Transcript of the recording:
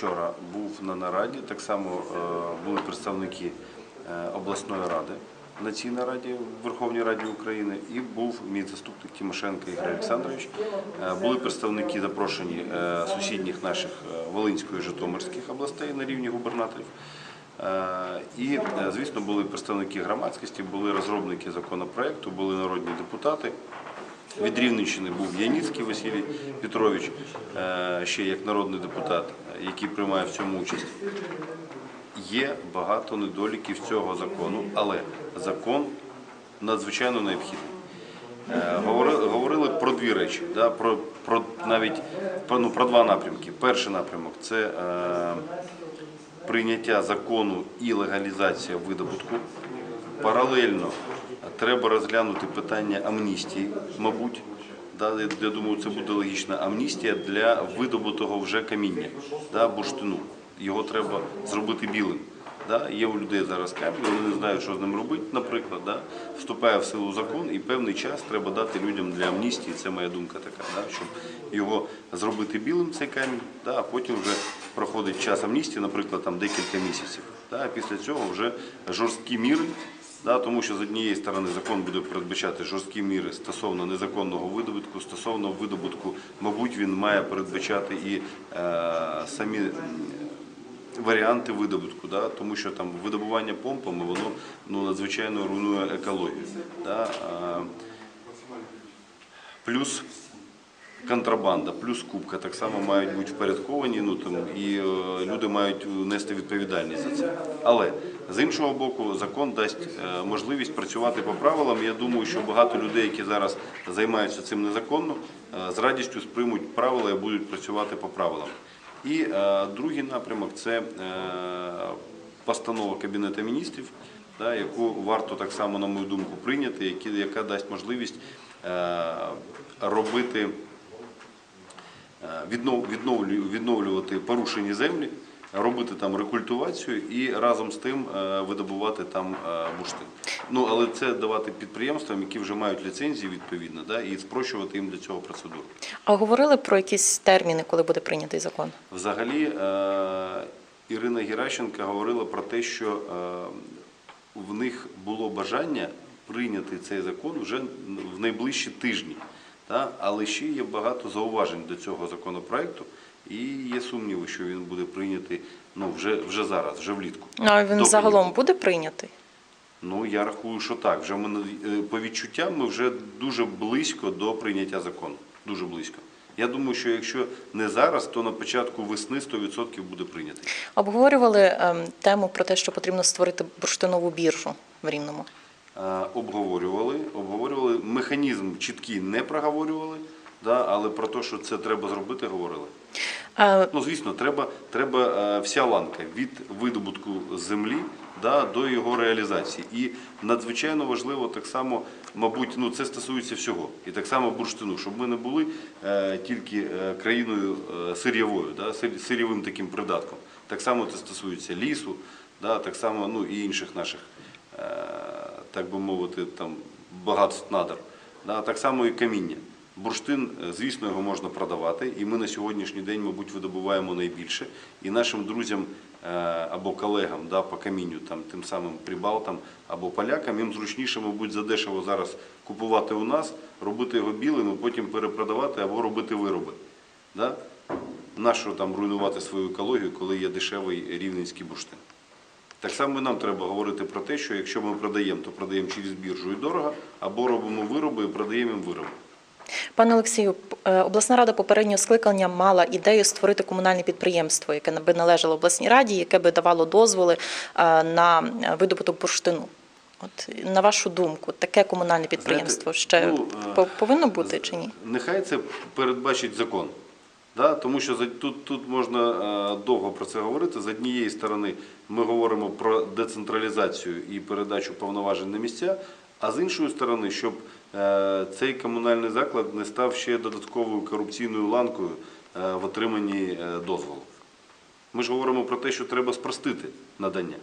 позавчора був на нараді. Так само е, були представники е, обласної ради на цій нараді в Верховній Раді України і був мій заступник Тимошенко Ігор Олександрович. Е, Були представники запрошені сусідніх наших Волинської і Житомирських областей на рівні губернаторів. І, звісно, були представники громадськості, були розробники законопроекту, були народні депутати. Від Рівненщини був Яніцький Василій Петрович, ще як народний депутат, який приймає в цьому участь. Є багато недоліків цього закону, але закон надзвичайно необхідний. Е, Говорили про дві речі, да, про, про навіть ну, про два напрямки. Перший напрямок це е, прийняття закону і легалізація видобутку. Паралельно треба розглянути питання амністії, мабуть. Я- думаю, це буде логічна амністія для видобутого вже каміння, да, бурштину. Його треба зробити білим. Є у людей зараз камінь, вони не знають, що з ним робити, наприклад. Вступає в силу закон і певний час треба дати людям для амністії. Це моя думка така, щоб його зробити білим, цей камінь, а потім вже проходить час амністії, наприклад, там декілька місяців. Після цього вже жорсткі міри Да, тому що з однієї сторони закон буде передбачати жорсткі міри стосовно незаконного видобутку, стосовно видобутку, мабуть, він має передбачати і е, самі варіанти видобутку, да, тому що там видобування помпами воно ну, надзвичайно руйнує екологію. Да, а, плюс контрабанда, плюс кубка так само мають бути впорядковані, ну там і е, люди мають нести відповідальність за це. Але з іншого боку, закон дасть е, можливість працювати по правилам. Я думаю, що багато людей, які зараз займаються цим незаконно, е, з радістю сприймуть правила і будуть працювати по правилам. І другий напрямок це постанова Кабінету міністрів, яку варто так само, на мою думку, прийняти, яка дасть можливість робити відновлювати порушені землі, робити там рекультивацію і разом з тим е, видобувати там е, бурштин. Ну але це давати підприємствам, які вже мають ліцензії відповідно, да, і спрощувати їм для цього процедуру. А говорили про якісь терміни, коли буде прийнятий закон? Взагалі, е, Ірина Геращенка говорила про те, що е, в них було бажання прийняти цей закон вже в найближчі тижні. Але ще є багато зауважень до цього законопроекту, і є сумніви, що він буде прийнятий ну, вже, вже зараз, вже влітку. Ну, а він загалом буде прийнятий? Ну, я рахую, що так. Вже ми, е, по відчуттям ми вже дуже близько до прийняття закону. Дуже близько. Я думаю, що якщо не зараз, то на початку весни 100% буде прийнятий. Обговорювали ем, тему про те, що потрібно створити бурштинову біржу в Рівному. Е, Обговорювали, обговорювали. Механізм чіткий не проговорювали, да, але про те, що це треба зробити, говорили. Е, Ну, звісно, треба, треба е, вся ланка від видобутку землі да, до його реалізації. І надзвичайно важливо так само, мабуть, ну це стосується всього. І так само бурштину, щоб ми не були е, тільки е, країною сир'євою, да, сир'євим таким придатком. Так само це стосується лісу, да, так само ну, і інших наших, е, так би мовити, там, багатств надар. Да, так само і каміння. Бурштин, е, звісно, його можна продавати, і ми на сьогоднішній день, мабуть, видобуваємо найбільше. І нашим друзям е, або колегам да, по камінню, там, тим самим прибалтам або полякам, їм зручніше, мабуть, задешево зараз купувати у нас, робити його білим, і потім перепродавати або робити вироби. Да? Нащо там руйнувати свою екологію, коли є дешевий рівненський бурштин? Так само і нам треба говорити про те, що якщо ми продаємо, то продаємо через біржу і дорого, або робимо вироби і продаємо їм вироби. Пане Олексію, е, обласна рада попереднього скликання мала ідею створити комунальне підприємство, яке би належало обласній раді, яке би давало дозволи е, на видобуток бурштину. От на вашу думку, таке комунальне підприємство ще ну, е, по- повинно бути чи ні? Нехай це передбачить закон. Тому що тут, тут можна е, довго про це говорити. З однієї сторони, ми говоримо про децентралізацію і передачу повноважень на місця, а з іншої сторони, щоб е, цей комунальний заклад не став ще додатковою корупційною ланкою е, в отриманні дозволу. Ми ж говоримо про те, що треба спростити надання.